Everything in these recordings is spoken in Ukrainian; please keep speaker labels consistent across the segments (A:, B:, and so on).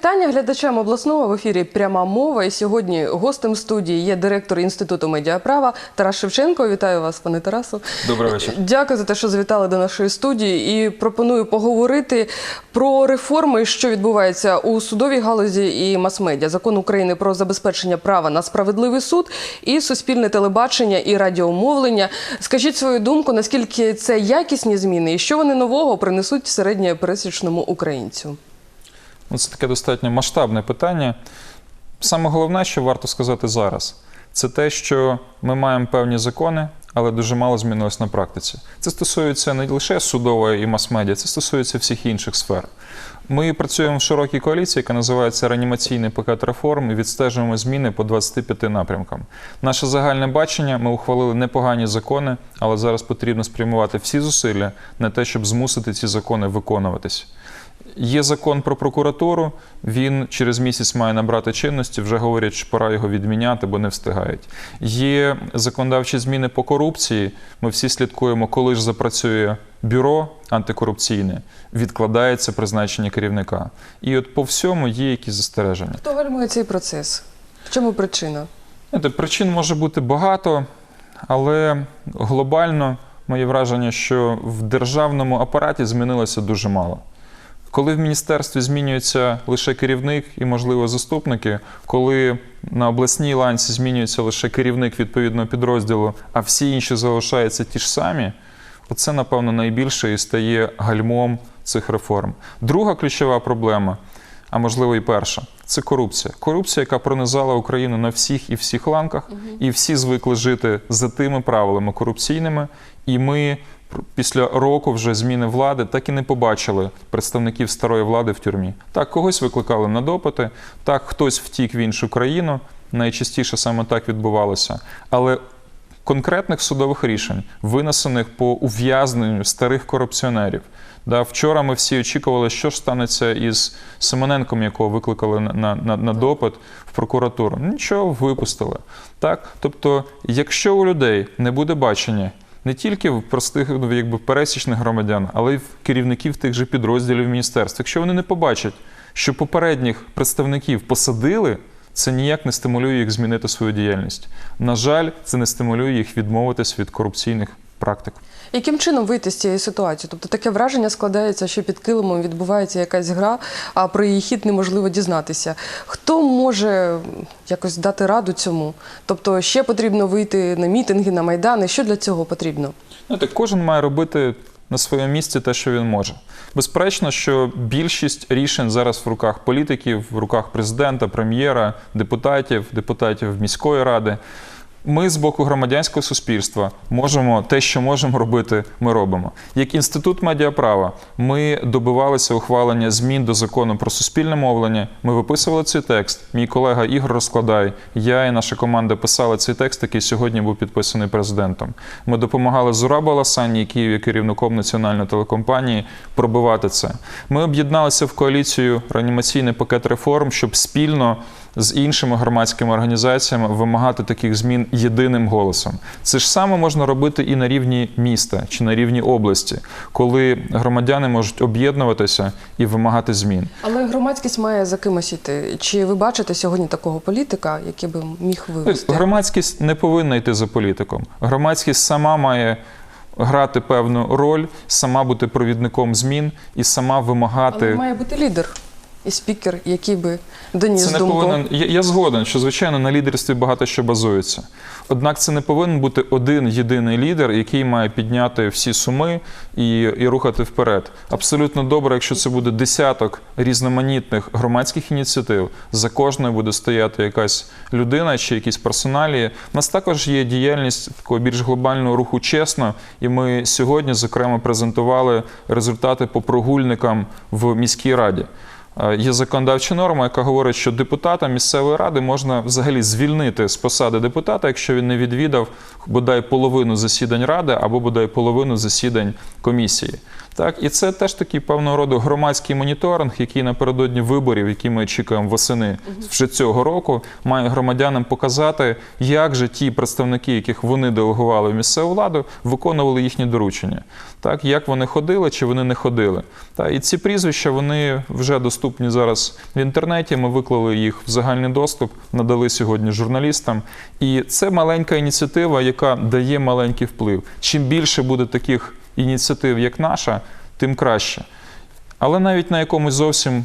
A: Вітання глядачам обласного в ефірі Пряма мова. І сьогодні гостем студії є директор інституту медіаправа Тарас Шевченко. Вітаю вас, пане Тарасу.
B: Добрий вечір.
A: Дякую за те, що завітали до нашої студії. І пропоную поговорити про реформи, що відбуваються у судовій галузі і мас-медіа. Закон України про забезпечення права на справедливий суд і суспільне телебачення і радіомовлення. Скажіть свою думку, наскільки це якісні зміни, і що вони нового принесуть середньопересічному українцю?
B: Ну, Це таке достатньо масштабне питання. Саме головне, що варто сказати зараз, це те, що ми маємо певні закони, але дуже мало змінилось на практиці. Це стосується не лише судової і мас-медіа, це стосується всіх інших сфер. Ми працюємо в широкій коаліції, яка називається реанімаційний пакет реформ, і відстежуємо зміни по 25 напрямкам. Наше загальне бачення ми ухвалили непогані закони, але зараз потрібно спрямувати всі зусилля на те, щоб змусити ці закони виконуватись. Є закон про прокуратуру, він через місяць має набрати чинності. Вже говорять, що пора його відміняти, бо не встигають. Є законодавчі зміни по корупції. Ми всі слідкуємо, коли ж запрацює бюро антикорупційне, відкладається призначення керівника. І от по всьому є якісь застереження.
A: Хто гальмує цей процес? В чому причина?
B: Знаєте, причин може бути багато, але глобально моє враження, що в державному апараті змінилося дуже мало. Коли в міністерстві змінюється лише керівник і, можливо, заступники, коли на обласній ланці змінюється лише керівник відповідного підрозділу, а всі інші залишаються ті ж самі, оце, напевно, найбільше і стає гальмом цих реформ. Друга ключова проблема, а можливо і перша, це корупція. Корупція, яка пронизала Україну на всіх і всіх ланках, і всі звикли жити за тими правилами корупційними, і ми після року вже зміни влади так і не побачили представників старої влади в тюрмі. Так, когось викликали на допити, так хтось втік в іншу країну. Найчастіше саме так відбувалося. Але конкретних судових рішень, винесених по ув'язненню старих корупціонерів. Да, вчора ми всі очікували, що ж станеться із Семененком, якого викликали на, на, на допит в прокуратуру. Нічого випустили. Так? Тобто, якщо у людей не буде бачення не тільки в простих, ну, якби пересічних громадян, але й в керівників тих же підрозділів міністерств. Якщо вони не побачать, що попередніх представників посадили, це ніяк не стимулює їх змінити свою діяльність. На жаль, це не стимулює їх відмовитись від корупційних практик.
A: Яким чином вийти з цієї ситуації? Тобто таке враження складається, що під килимом відбувається якась гра, а про її хід неможливо дізнатися. Хто може якось дати раду цьому? Тобто ще потрібно вийти на мітинги, на майдани. Що для цього потрібно?
B: Знаєте, кожен має робити на своєму місці те, що він може. Безперечно, що більшість рішень зараз в руках політиків, в руках президента, прем'єра, депутатів, депутатів міської ради. Ми з боку громадянського суспільства можемо те, що можемо робити, ми робимо. Як інститут медіаправа, ми добивалися ухвалення змін до закону про суспільне мовлення. Ми виписували цей текст. Мій колега Ігор Розкладай, я і наша команда писали цей текст, який сьогодні був підписаний президентом. Ми допомагали Зурабу Ласані, який є керівником національної телекомпанії, пробивати це. Ми об'єдналися в коаліцію реанімаційний пакет реформ, щоб спільно з іншими громадськими організаціями вимагати таких змін єдиним голосом. Це ж саме можна робити і на рівні міста чи на рівні області, коли громадяни можуть об'єднуватися і вимагати змін.
A: Але громадськість має за кимось іти. Чи ви бачите сьогодні такого політика, який би міг вивести?
B: Громадськість не повинна йти за політиком. Громадськість сама має. Грати певну роль, сама бути провідником змін і сама вимагати.
A: Але має бути лідер і спікер, який би доніс
B: Це не
A: думку.
B: повинен. Я, я згоден, що звичайно на лідерстві багато що базується. Однак це не повинен бути один єдиний лідер, який має підняти всі суми і, і рухати вперед. Абсолютно добре, якщо це буде десяток різноманітних громадських ініціатив. За кожною буде стояти якась людина чи якісь персоналі. У нас також є діяльність такого більш глобального руху чесно, і ми сьогодні, зокрема, презентували результати по прогульникам в міській раді. Е, Є законодавча норма, яка говорить, що депутата місцевої ради можна взагалі звільнити з посади депутата, якщо він не відвідав бодай половину засідань ради або бодай половину засідань комісії. Так, і це теж такий певного роду громадський моніторинг, який напередодні виборів, які ми очікуємо восени вже цього року, має громадянам показати, як же ті представники, яких вони делегували в місцеву владу, виконували їхні доручення. Так, як вони ходили чи вони не ходили. Так, і ці прізвища вони вже доступні. Доступні зараз в інтернеті. Ми виклали їх в загальний доступ, надали сьогодні журналістам. І це маленька ініціатива, яка дає маленький вплив. Чим більше буде таких ініціатив, як наша, тим краще. Але навіть на якомусь зовсім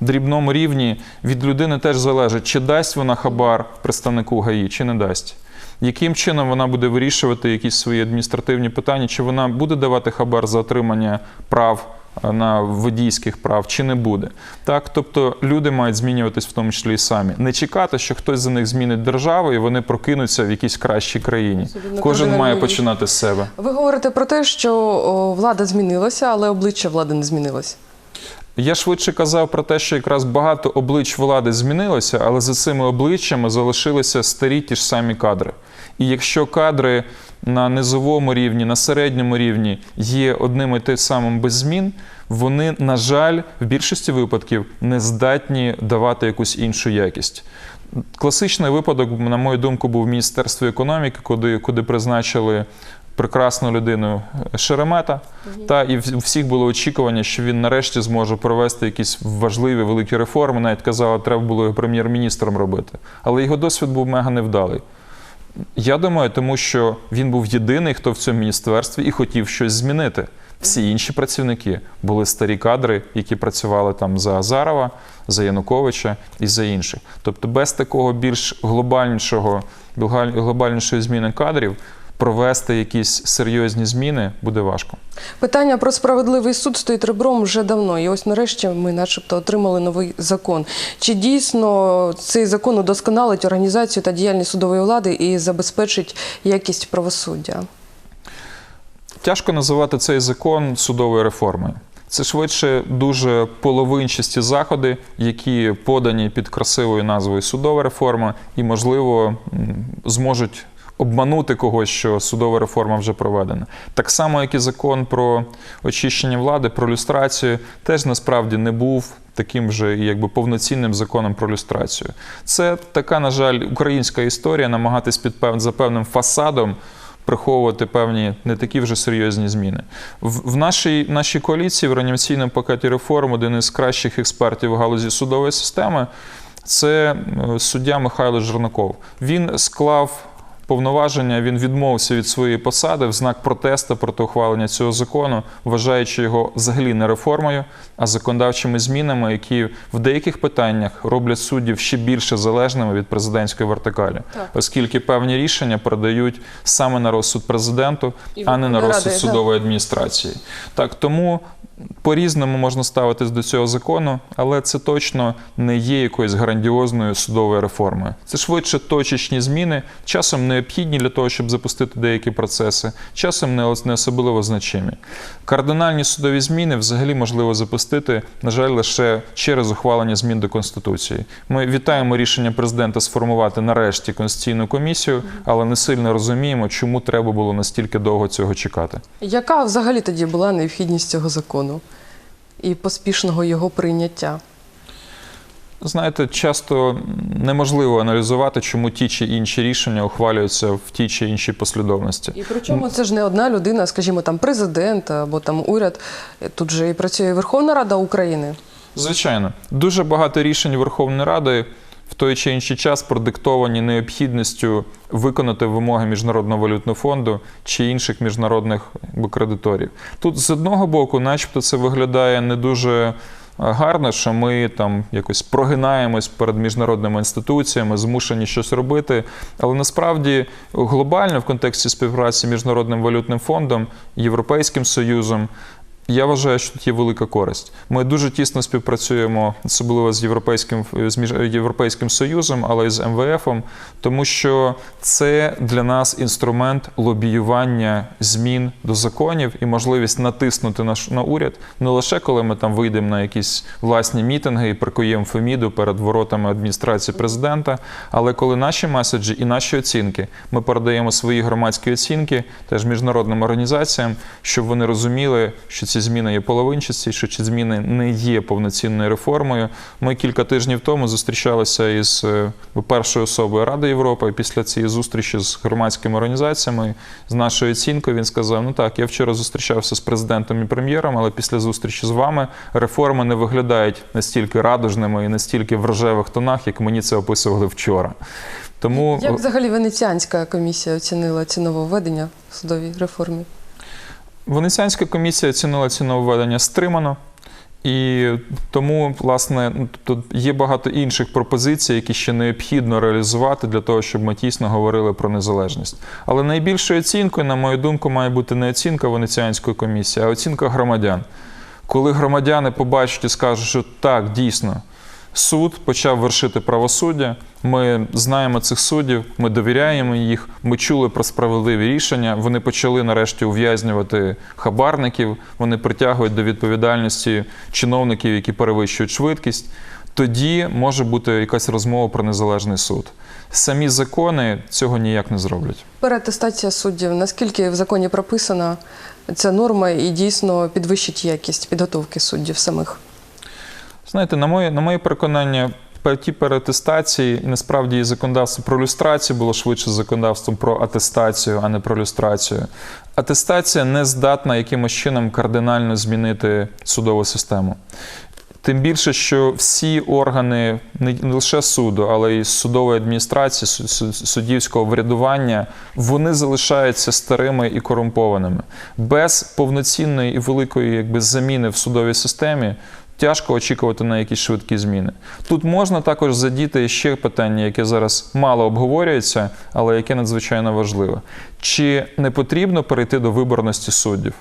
B: дрібному рівні від людини теж залежить, чи дасть вона хабар представнику ГАІ, чи не дасть. Яким чином вона буде вирішувати якісь свої адміністративні питання, чи вона буде давати хабар за отримання прав на водійських прав, чи не буде. Так, тобто люди мають змінюватись в тому числі і самі. Не чекати, що хтось за них змінить державу і вони прокинуться в якійсь кращій країні. Кожен має починати з себе.
A: Ви говорите про те, що влада змінилася, але обличчя влади не змінилось.
B: Я швидше казав про те, що якраз багато облич влади змінилося, але за цими обличчями залишилися старі ті ж самі кадри. І якщо кадри на низовому рівні, на середньому рівні є одним і тим самим без змін, вони, на жаль, в більшості випадків не здатні давати якусь іншу якість. Класичний випадок, на мою думку, був в Міністерстві економіки, куди, куди призначили прекрасну людину Шеремета. Та і в- у всіх було очікування, що він нарешті зможе провести якісь важливі великі реформи. Навіть казали, треба було його прем'єр-міністром робити. Але його досвід був мега невдалий. Я думаю, тому що він був єдиний, хто в цьому міністерстві і хотів щось змінити. Всі інші працівники були старі кадри, які працювали там за Азарова, за Януковича і за інших. Тобто, без такого більш глобальнішого, глобальнішої зміни кадрів провести якісь серйозні зміни буде важко.
A: Питання про справедливий суд стоїть ребром вже давно. І ось нарешті ми, начебто, отримали новий закон. Чи дійсно цей закон удосконалить організацію та діяльність судової влади і забезпечить якість правосуддя?
B: Тяжко називати цей закон судовою реформою. Це швидше дуже половинчасті заходи, які подані під красивою назвою судова реформа, і, можливо, зможуть обманути когось, що судова реформа вже проведена. Так само, як і закон про очищення влади, про люстрацію, теж насправді не був таким же якби повноцінним законом про люстрацію. Це така, на жаль, українська історія, намагатись під пев... за певним фасадом приховувати певні не такі вже серйозні зміни. В, в нашій, нашій коаліції в реанімаційному пакеті реформ один із кращих експертів в галузі судової системи це е, суддя Михайло Жернаков. Він склав повноваження, він відмовився від своєї посади в знак протесту проти ухвалення цього закону, вважаючи його взагалі не реформою, а законодавчими змінами, які в деяких питаннях роблять суддів ще більше залежними від президентської вертикалі,
A: Так.
B: оскільки певні рішення передають саме на розсуд президенту,
A: І
B: а не на розсуд
A: Ради, так.
B: судової адміністрації. Так тому. По-різному можна ставитись до цього закону, але це точно не є якоюсь грандіозною судовою реформою. Це швидше точечні зміни, часом необхідні для того, щоб запустити деякі процеси, часом не особливо значимі. Кардинальні судові зміни взагалі можливо запустити, на жаль, лише через ухвалення змін до Конституції. Ми вітаємо рішення президента сформувати нарешті конституційну комісію, але не сильно розуміємо, чому треба було настільки довго цього чекати.
A: Яка взагалі тоді була необхідність цього закону і поспішного його прийняття?
B: Знаєте, часто неможливо аналізувати, чому ті чи інші рішення ухвалюються в тій чи іншій послідовності.
A: І причому це ж не одна людина, скажімо, там президент або там уряд. Тут же і працює Верховна Рада України.
B: Звичайно, дуже багато рішень Верховної Ради в той чи інший час продиктовані необхідністю виконати вимоги Міжнародного валютного фонду чи інших міжнародних кредиторів. Тут з одного боку, начебто, це виглядає не дуже е, гарно, що ми там якось прогинаємось перед міжнародними інституціями, змушені щось робити. Але насправді глобально в контексті співпраці з Міжнародним валютним фондом, Європейським Союзом. Я вважаю, що тут є велика користь. Ми дуже тісно співпрацюємо, особливо з Європейським, з між- Європейським Союзом, але й з МВФом, тому що це для нас інструмент лобіювання змін до законів і можливість натиснути на, ш- на уряд не лише коли ми там вийдемо на якісь власні мітинги і прикуємо Феміду перед воротами адміністрації президента, але коли наші меседжі і наші оцінки ми передаємо свої громадські оцінки теж міжнародним організаціям, щоб вони розуміли, що ці ці зміни є половинчасті, що ці зміни не є повноцінною реформою. Ми кілька тижнів тому зустрічалися із е, першою особою Ради Європи. І після цієї зустрічі з громадськими організаціями, з нашою оцінкою, він сказав: Ну так, я вчора зустрічався з президентом і прем'єром, але після зустрічі з вами реформи не виглядають настільки радужними і настільки в рожевих тонах, як мені це описували вчора. Тому
A: Як взагалі Венеціанська комісія оцінила ці нововведення в судовій реформі?
B: Венеціанська комісія оцінила ці нововведення стримано. І тому, власне, ну, тобто є багато інших пропозицій, які ще необхідно реалізувати для того, щоб ми тісно говорили про незалежність. Але найбільшою оцінкою, на мою думку, має бути не оцінка Венеціанської комісії, а оцінка громадян. Коли громадяни побачать і скажуть, що так, дійсно, суд почав вершити правосуддя. Ми знаємо цих суддів, ми довіряємо їх. Ми чули про справедливі рішення. Вони почали нарешті ув'язнювати хабарників. Вони притягують до відповідальності чиновників, які перевищують швидкість. Тоді може бути якась розмова про незалежний суд. Самі закони цього ніяк не зроблять.
A: Переатестація суддів. Наскільки в законі прописана ця норма і дійсно підвищить якість підготовки суддів самих?
B: Знаєте, на моє, на моє переконання, ті переатестації, і насправді законодавство про люстрацію було швидше законодавством про атестацію, а не про люстрацію. Атестація не здатна якимось чином кардинально змінити судову систему. Тим більше, що всі органи не лише суду, але й судової адміністрації, су- су- суддівського врядування, вони залишаються старими і корумпованими. Без повноцінної і великої якби, заміни в судовій системі тяжко очікувати на якісь швидкі зміни. Тут можна також задіти ще питання, яке зараз мало обговорюється, але яке надзвичайно важливе. Чи не потрібно перейти до виборності суддів?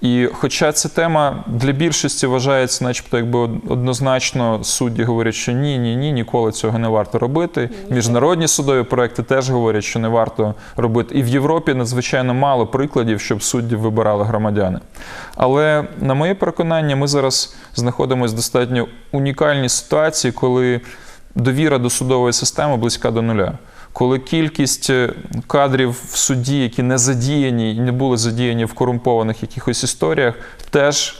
B: І хоча ця тема для більшості вважається, начебто, якби однозначно судді говорять, що ні, ні, ні, ніколи цього не варто робити. Міжнародні судові проекти теж говорять, що не варто робити. І в Європі надзвичайно мало прикладів, щоб суддів вибирали громадяни. Але на моє переконання, ми зараз знаходимося в достатньо унікальній ситуації, коли довіра до судової системи близька до нуля. Коли кількість е, кадрів в суді, які не задіяні і не були задіяні в корумпованих якихось історіях, теж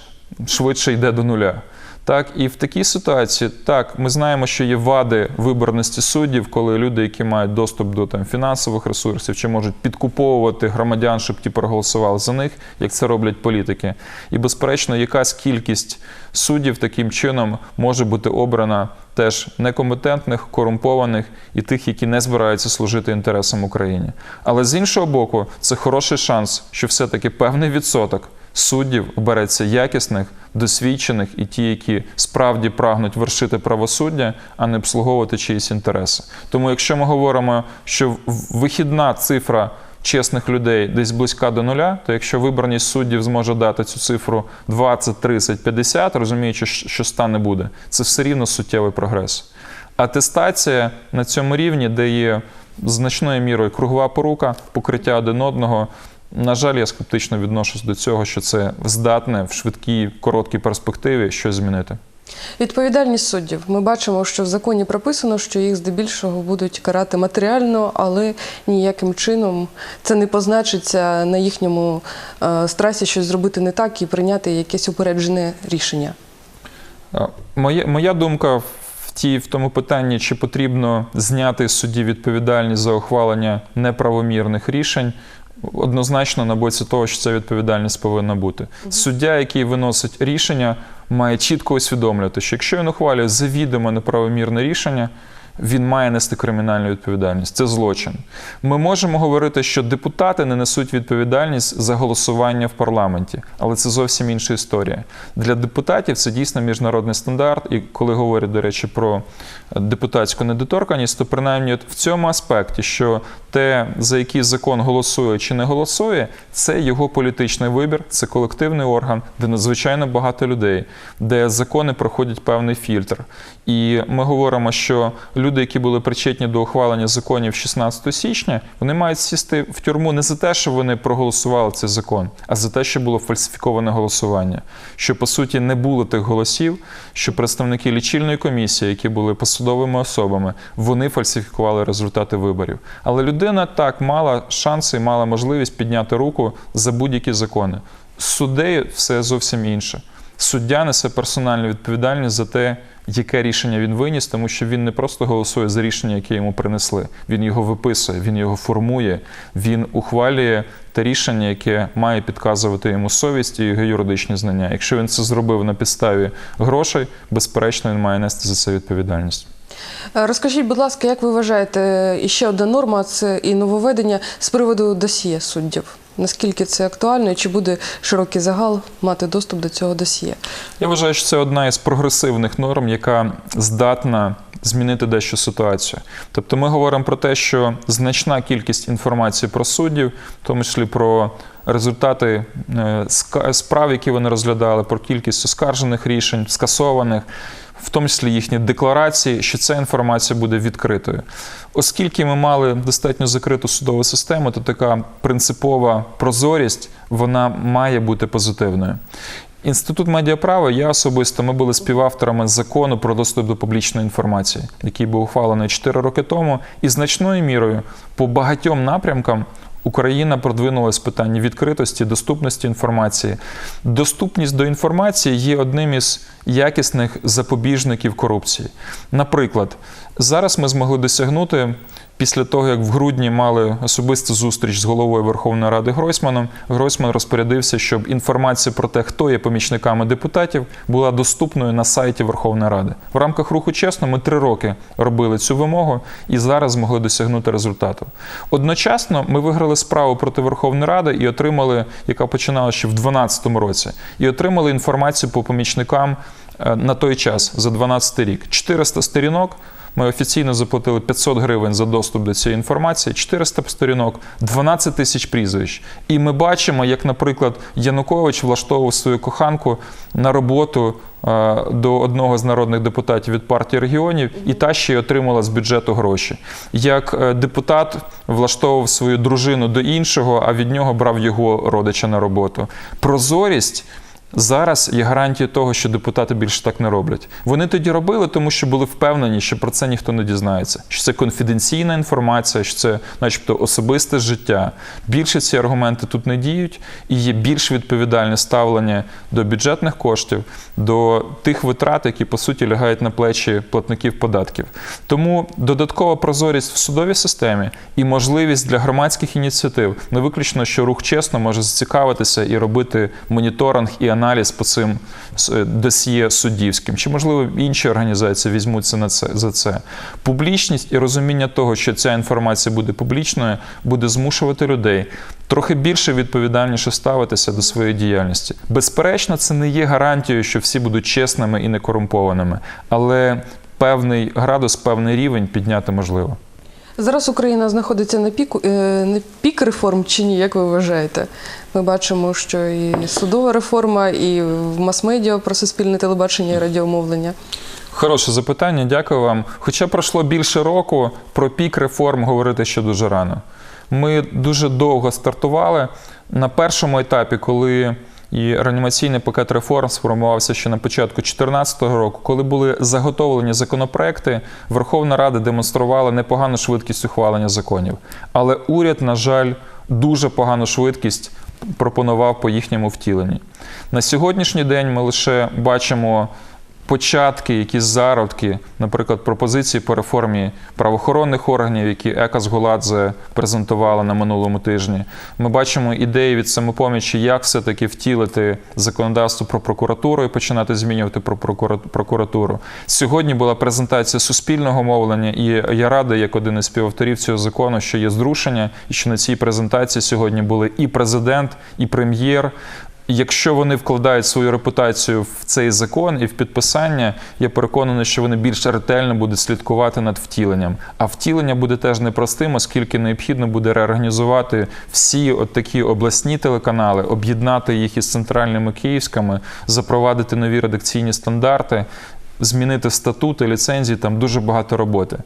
B: швидше йде до нуля. Так, і в такій ситуації, так, ми знаємо, що є вади виборності суддів, коли люди, які мають доступ до там фінансових ресурсів, чи можуть підкуповувати громадян, щоб ті проголосували за них, як це роблять політики. І, безперечно, якась кількість суддів таким чином може бути обрана теж некомпетентних, корумпованих і тих, які не збираються служити інтересам України. Але з іншого боку, це хороший шанс, що все-таки певний відсоток суддів обереться якісних, досвідчених і ті, які справді прагнуть вершити правосуддя, а не обслуговувати чиїсь інтереси. Тому, якщо ми говоримо, що вихідна цифра чесних людей десь близька до нуля, то якщо вибраність суддів зможе дати цю цифру 20, 30, 50, розуміючи, що що ста не буде, це все рівно суттєвий прогрес. Атестація на цьому рівні, де є значною мірою кругова порука, покриття один одного. На жаль, я скептично відношусь до цього, що це здатне в швидкій, короткій перспективі щось змінити.
A: Відповідальність суддів. Ми бачимо, що в законі прописано, що їх здебільшого будуть карати матеріально, але ніяким чином це не позначиться на їхньому е, страсі щось зробити не так і прийняти якесь упереджене рішення.
B: Моя, моя думка в, тій, в тому питанні, чи потрібно зняти з судді відповідальність за ухвалення неправомірних рішень. Однозначно на боці того, що ця відповідальність повинна бути. Суддя, який виносить рішення, має чітко усвідомлювати, що якщо він ухвалює завідомо неправомірне рішення, він має нести кримінальну відповідальність. Це злочин. Ми можемо говорити, що депутати не несуть відповідальність за голосування в парламенті, але це зовсім інша історія. Для депутатів це дійсно міжнародний стандарт. І коли говорять, до речі, про депутатську недоторканність, то принаймні в цьому аспекті, що те, за який закон голосує чи не голосує, це його політичний вибір, це колективний орган, де надзвичайно багато людей, де закони проходять певний фільтр. І ми говоримо, що люди, які були причетні до ухвалення законів 16 січня, вони мають сісти в тюрму не за те, що вони проголосували цей закон, а за те, що було фальсифіковане голосування. Що по суті не було тих голосів, що представники лічильної комісії, які були посадовими особами, вони фальсифікували результати виборів. Але людина так мала шанси і мала можливість підняти руку за будь-які закони. Суддею все зовсім інше. Суддя несе персональну відповідальність за те, яке рішення він виніс, тому що він не просто голосує за рішення, яке йому принесли. Він його виписує, він його формує, він ухвалює те рішення, яке має підказувати йому совість і його юридичні знання. Якщо він це зробив на підставі грошей, безперечно, він має нести за це відповідальність.
A: Е, Розкажіть, будь ласка, як ви вважаєте, і ще одна норма це і нововведення з приводу досьє суддів? Наскільки це актуально і чи буде широкий загал мати доступ до цього досьє?
B: Я вважаю, що це одна із прогресивних норм, яка здатна змінити дещо ситуацію. Тобто ми говоримо про те, що значна кількість інформації про суддів, в тому числі про результати е, справ, які вони розглядали, про кількість оскаржених рішень, скасованих. В тому числі їхні декларації, що ця інформація буде відкритою. Оскільки ми мали достатньо закриту судову систему, то така принципова прозорість вона має бути позитивною. Інститут медіаправа, я особисто, ми були співавторами закону про доступ до публічної інформації, який був ухвалений 4 роки тому, і значною мірою по багатьом напрямкам Україна продвинулась в питанні відкритості, доступності інформації. Доступність до інформації є одним із якісних запобіжників корупції. Наприклад, зараз ми змогли досягнути. Після того, як в грудні мали особисту зустріч з головою Верховної Ради Гройсманом, Гройсман розпорядився, щоб інформація про те, хто є помічниками депутатів, була доступною на сайті Верховної Ради. В рамках руху чесно ми три роки робили цю вимогу і зараз змогли досягнути результату. Одночасно ми виграли справу проти Верховної Ради і отримали, яка починала ще в 2012 році, і отримали інформацію по помічникам на той час за 2012 рік. 400 сторінок. Ми офіційно заплатили 500 гривень за доступ до цієї інформації, 400 сторінок, 12 тисяч прізвищ. І ми бачимо, як, наприклад, Янукович влаштовував свою коханку на роботу е, до одного з народних депутатів від партії регіонів, і та ще й отримала з бюджету гроші. Як е, депутат влаштовував свою дружину до іншого, а від нього брав його родича на роботу. Прозорість. Зараз є гарантія того, що депутати більше так не роблять. Вони тоді робили, тому що були впевнені, що про це ніхто не дізнається, що це конфіденційна інформація, що це, начебто, особисте життя. Більше ці аргументи тут не діють, і є більш відповідальне ставлення до бюджетних коштів, до тих витрат, які по суті лягають на плечі платників податків. Тому додаткова прозорість в судовій системі і можливість для громадських ініціатив не виключно, що рух чесно може зацікавитися і робити моніторинг і аналіз по цим е, досьє суддівським. Чи можливо інші організації візьмуться на це за це? Публічність і розуміння того, що ця інформація буде публічною, буде змушувати людей. Трохи більше відповідальніше ставитися до своєї діяльності. Безперечно, це не є гарантією, що всі будуть чесними і некорумпованими, але певний градус, певний рівень підняти можливо.
A: Зараз Україна знаходиться на піку е, на пік реформ чи ні, як ви вважаєте? Ми бачимо, що і судова реформа, і в мас-медіа про суспільне телебачення і радіомовлення.
B: Хороше запитання, дякую вам. Хоча пройшло більше року, про пік реформ говорити ще дуже рано. Ми дуже довго стартували на першому етапі, коли і реанімаційний пакет реформ сформувався ще на початку 2014 року, коли були заготовлені законопроекти, Верховна Рада демонструвала непогану швидкість ухвалення законів. Але уряд, на жаль, дуже погану швидкість пропонував по їхньому втіленні. На сьогоднішній день ми лише бачимо початки, якісь зародки, наприклад, пропозиції по реформі правоохоронних органів, які Екас Гуладзе презентувала на минулому тижні. Ми бачимо ідеї від самопомічі, як все-таки втілити законодавство про прокуратуру і починати змінювати про прокуратуру. Сьогодні була презентація суспільного мовлення, і я радий, як один із співавторів цього закону, що є зрушення, і що на цій презентації сьогодні були і президент, і прем'єр. Якщо вони вкладають свою репутацію в цей закон і в підписання, я переконаний, що вони більш ретельно будуть слідкувати над втіленням. А втілення буде теж непростим, оскільки необхідно буде реорганізувати всі от такі обласні телеканали, об'єднати їх із центральними київськими, запровадити нові редакційні стандарти. Змінити статути, ліцензії, там дуже багато роботи.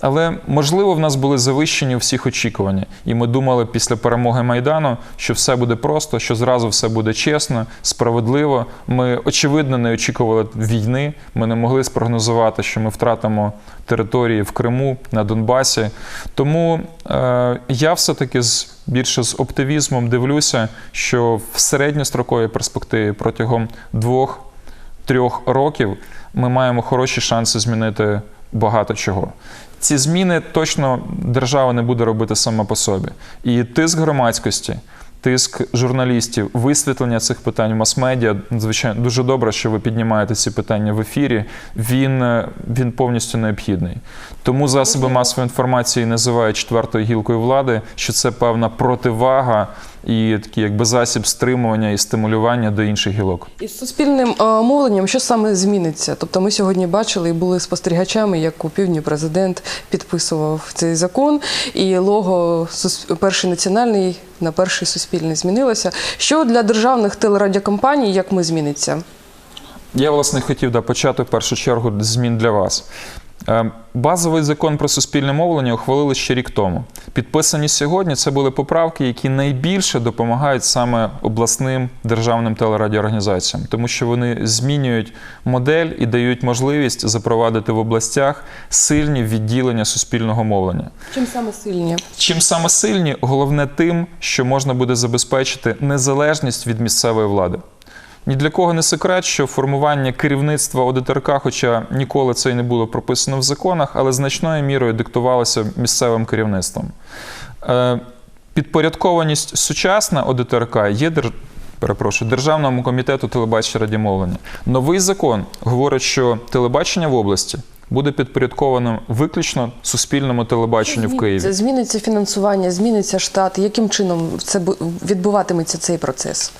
B: Але можливо, в нас були завищені всіх очікування, і ми думали після перемоги Майдану, що все буде просто, що зразу все буде чесно, справедливо. Ми очевидно не очікували війни. Ми не могли спрогнозувати, що ми втратимо території в Криму на Донбасі. Тому е, я все-таки з більше з оптимізмом дивлюся, що в середньостроковій перспективі протягом двох трьох років ми маємо хороші шанси змінити багато чого. Ці зміни точно держава не буде робити сама по собі. І тиск громадськості, тиск журналістів, висвітлення цих питань в мас-медіа, звичайно, дуже добре, що ви піднімаєте ці питання в ефірі. Він, е, він повністю необхідний. Тому засоби масової інформації називають четвертою гілкою влади, що це певна противага і такий якби засіб стримування і стимулювання до інших гілок.
A: Із суспільним е, мовленням що саме зміниться? Тобто ми сьогодні бачили і були спостерігачами, як у півдні президент підписував цей закон, і лого перший національний на перший суспільний змінилося. Що для державних телерадіокомпаній, як ми зміниться?
B: Я, власне, хотів да, почати в першу чергу змін для вас. Е, Базовий закон про суспільне мовлення ухвалили ще рік тому. Підписані сьогодні це були поправки, які найбільше допомагають саме обласним державним телерадіоорганізаціям, тому що вони змінюють модель і дають можливість запровадити в областях сильні відділення суспільного мовлення.
A: Чим саме сильні?
B: Чим саме сильні, головне тим, що можна буде забезпечити незалежність від місцевої влади. Ні для кого не секрет, що формування керівництва ОДТРК, хоча ніколи це і не було прописано в законах, але значною мірою диктувалося місцевим керівництвом. Е, Підпорядкованість сучасна ОДТРК є. Перепрошую, Державному комітету телебачення радіомовлення. Новий закон говорить, що телебачення в області буде підпорядкованим виключно суспільному телебаченню в Києві.
A: Зміниться фінансування, зміниться штат. Яким чином це бу- відбуватиметься цей процес?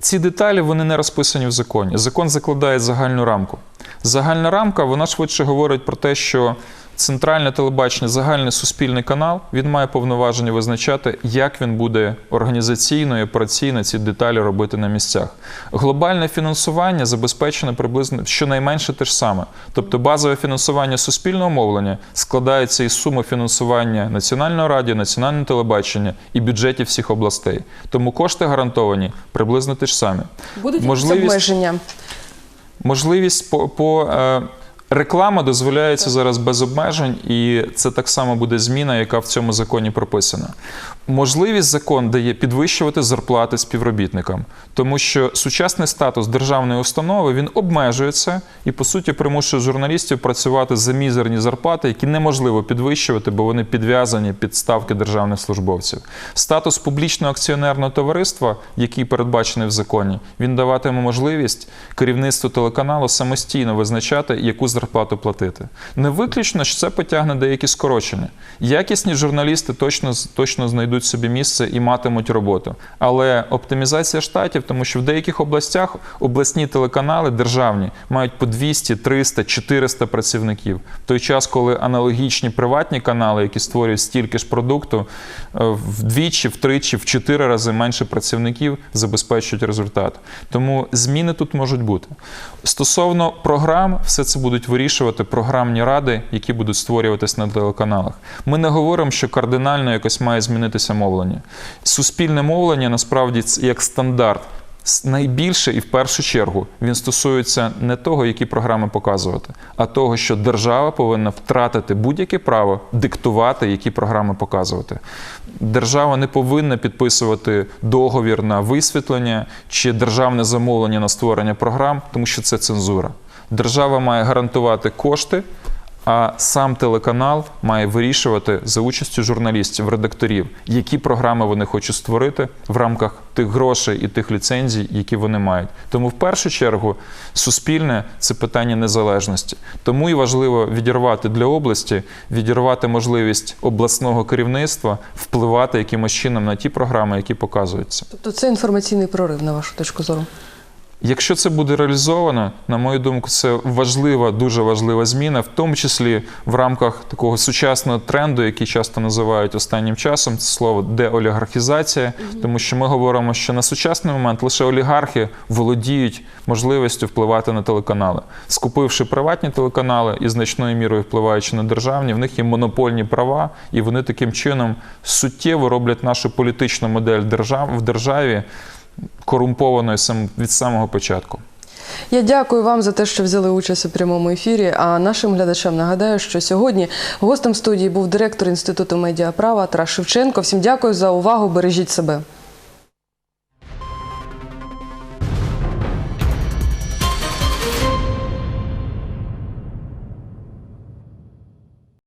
B: Ці деталі вони не розписані в законі. Закон закладає загальну рамку. Загальна рамка вона швидше говорить про те, що центральне телебачення, загальний суспільний канал, він має повноваження визначати, як він буде організаційно і операційно ці деталі робити на місцях. Глобальне фінансування забезпечено приблизно щонайменше те ж саме. Тобто базове фінансування суспільного мовлення складається із суми фінансування національного радіо, національного телебачення і бюджетів всіх областей. Тому кошти гарантовані приблизно ті ж самі.
A: Будуть
B: Можливість-
A: обмеження?
B: Можливість по, по е, реклама дозволяється зараз без обмежень, і це так само буде зміна, яка в цьому законі прописана. Можливість закон дає підвищувати зарплати співробітникам, тому що сучасний статус державної установи він обмежується і по суті примушує журналістів працювати за мізерні зарплати, які неможливо підвищувати, бо вони підв'язані під ставки державних службовців. Статус публічного акціонерного товариства, який передбачений в законі, він даватиме можливість керівництву телеканалу самостійно визначати, яку зарплату платити. Не виключно, що це потягне деякі скорочення. Якісні журналісти точно, точно знайдуть собі місце і матимуть роботу. Але оптимізація штатів, тому що в деяких областях обласні телеканали державні мають по 200, 300, 400 працівників. В той час, коли аналогічні приватні канали, які створюють стільки ж продукту, е, вдвічі, втричі, в чотири рази менше працівників забезпечують результат. Тому зміни тут можуть бути. Стосовно програм, все це будуть вирішувати програмні ради, які будуть створюватись на телеканалах. Ми не говоримо, що кардинально якось має змінитися мовлення. Суспільне мовлення насправді як стандарт. Найбільше і в першу чергу він стосується не того, які програми показувати, а того, що держава повинна втратити будь-яке право диктувати, які програми показувати. Держава не повинна підписувати договір на висвітлення чи державне замовлення на створення програм, тому що це цензура. Держава має гарантувати кошти, а сам телеканал має вирішувати за участю журналістів, редакторів, які програми вони хочуть створити в рамках тих грошей і тих ліцензій, які вони мають. Тому в першу чергу суспільне це питання незалежності. Тому і важливо відірвати для області, відірвати можливість обласного керівництва впливати якимось чином на ті програми, які показуються.
A: Тобто це інформаційний прорив, на вашу точку зору.
B: Якщо це буде реалізовано, на мою думку, це важлива, дуже важлива зміна, в тому числі в рамках такого сучасного тренду, який часто називають останнім часом, це слово деолігархізація, тому що ми говоримо, що на сучасний момент лише олігархи володіють можливістю впливати на телеканали, скупивши приватні телеканали і значною мірою впливаючи на державні, в них є монопольні права, і вони таким чином суттєво роблять нашу політичну модель держав в державі корумпованою від самого початку.
A: Я дякую вам за те, що взяли участь у прямому ефірі. А нашим глядачам нагадаю, що сьогодні гостем студії був директор інституту медіаправа Тарас Шевченко. Всім дякую за увагу. Бережіть себе.